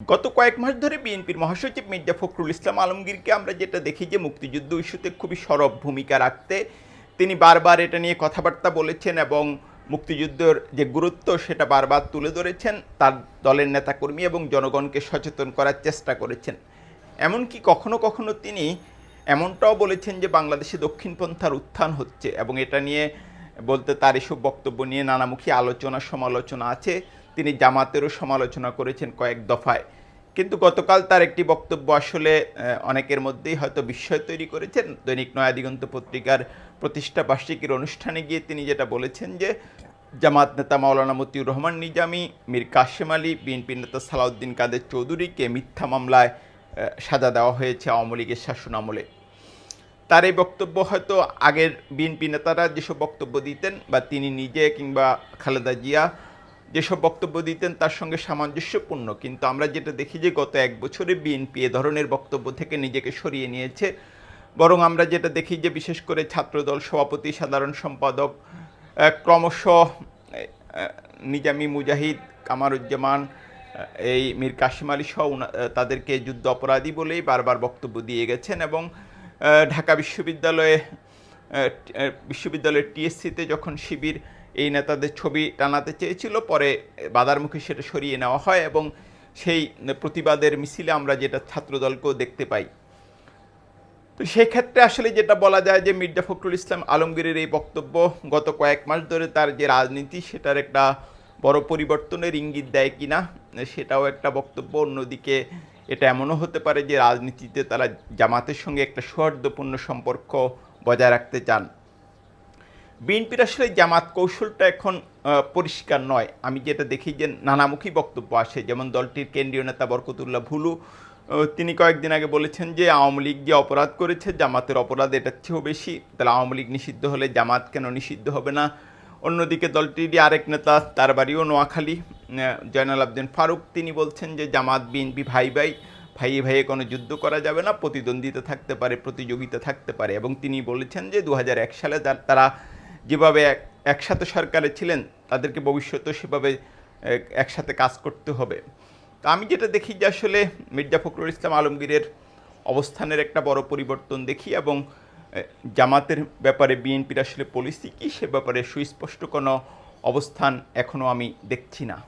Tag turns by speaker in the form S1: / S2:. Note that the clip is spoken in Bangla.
S1: গত কয়েক মাস ধরে বিএনপির মহাসচিব মির্জা ফখরুল ইসলাম আলমগীরকে আমরা যেটা দেখি যে মুক্তিযুদ্ধ ইস্যুতে খুবই সরব ভূমিকা রাখতে, তিনি বারবার এটা নিয়ে কথাবার্তা বলেছেন এবং মুক্তিযুদ্ধের যে গুরুত্ব সেটা বারবার তুলে ধরেছেন, তার দলের নেতাকর্মী এবং জনগণকে সচেতন করার চেষ্টা করেছেন। এমনকি কখনো কখনো তিনি এমনটাও বলেছেন যে বাংলাদেশে দক্ষিণপন্থার উত্থান হচ্ছে এবং এটা নিয়ে বলতে তার এসব বক্তব্য নিয়ে নানামুখী আলোচনা সমালোচনা আছে। তিনি জামাতেরও সমালোচনা করেছেন কয়েক দফায়। কিন্তু গতকাল তার একটি বক্তব্য আসলে অনেকের মধ্যেই হয়তো বিস্ময় তৈরি করেছেন। দৈনিক নয়া দিগন্ত পত্রিকার প্রতিষ্ঠা বার্ষিকীর অনুষ্ঠানে গিয়ে তিনি যেটা বলেছেন যে, জামাত নেতা মাওলানা মতিউর রহমান নিজামী, মীর কাশেম আলী, বিএনপি নেতা সালাউদ্দিন কাদের চৌধুরীকে মিথ্যা মামলায় সাজা দেওয়া হয়েছে আওয়ামী লীগের শাসন আমলে। তার এই বক্তব্য হয়তো আগের বিএনপি নেতারা যেসব বক্তব্য দিতেন বা তিনি নিজে কিংবা খালেদা জিয়া যেসব বক্তব্য দিতেন তার সঙ্গে সামঞ্জস্যপূর্ণ। কিন্তু আমরা যেটা দেখি যে গত এক বছরে বিএনপি এ ধরনের বক্তব্য থেকে নিজেকে সরিয়ে নিয়েছে। বরং আমরা যেটা দেখি যে বিশেষ করে ছাত্রদল সভাপতি সাধারণ সম্পাদক ক্রমশ আহ, মুজাহিদ কামারুজ্জামান এই মীর কাশিম আলী সহ তাদেরকে যুদ্ধ অপরাধী বলেই বারবার বক্তব্য দিয়ে গেছেন এবং ঢাকা বিশ্ববিদ্যালয়ে বিশ্ববিদ্যালয়ের টিএসসিতে যখন শিবির এই নেতাদের ছবি টানাতে চেয়েছিল, পরে বাধার মুখে সেটা সরিয়ে নেওয়া হয় এবং সেই প্রতিবাদের মিছিলে আমরা যেটা ছাত্রদলকেও দেখতে পাই। তো সেক্ষেত্রে আসলে যেটা বলা যায় যে মির্জা ফখরুল ইসলাম আলমগীরের এই বক্তব্য গত কয়েক মাস ধরে তার যে রাজনীতি, সেটার একটা বড় পরিবর্তনের ইঙ্গিত দেয় কিনা, সেটাও একটা বক্তব্য। অন্যদিকে এটা এমনও হতে পারে যে রাজনীতিতে তারা জামাতের সঙ্গে একটা সৌহার্দ্যপূর্ণ সম্পর্ক বজায় রাখতে চান। বিএনপির আসলে জামাত কৌশলটা এখন পরিষ্কার নয়। আমি যেটা দেখি যে নানামুখী বক্তব্য আসে, যেমন দলটির কেন্দ্রীয় নেতা বরকতুল্লাহ ভুলু তিনি কয়েকদিন আগে বলেছেন যে আওয়ামী লীগ যে অপরাধ করেছে, জামাতের অপরাধ এটার চেয়েও বেশি। তাহলে আওয়ামী লীগ নিষিদ্ধ হলে জামাত কেন নিষিদ্ধ হবে না? অন্যদিকে দলটিরই আরেক নেতা, তার বাড়িও নোয়াখালী জয়নাল আবদিন ফারুক, তিনি বলছেন যে জামাত, বিএনপি ভাই ভাই, ভাইয়ে ভাইয়ে কোনো যুদ্ধ করা যাবে না, প্রতিদ্বন্দ্বিতা থাকতে পারে, প্রতিযোগিতা থাকতে পারে। এবং তিনি বলেছেন যে দু হাজার এক সালে তার- তারা যেভাবে এক- একসাথে সরকারে ছিলেন, তাদেরকে ভবিষ্যতেও সেভাবে একসাথে কাজ করতে হবে। তো আমি যেটা দেখি যে আসলে মির্জা ফখরুল ইসলাম আলমগীরের অবস্থানের একটা বড় পরিবর্তন দেখি এবং জামাতের ব্যাপারে বিএনপির আসলে পলিসি কী, সে ব্যাপারে সুস্পষ্ট কোনো অবস্থান এখনও আমি দেখছি না।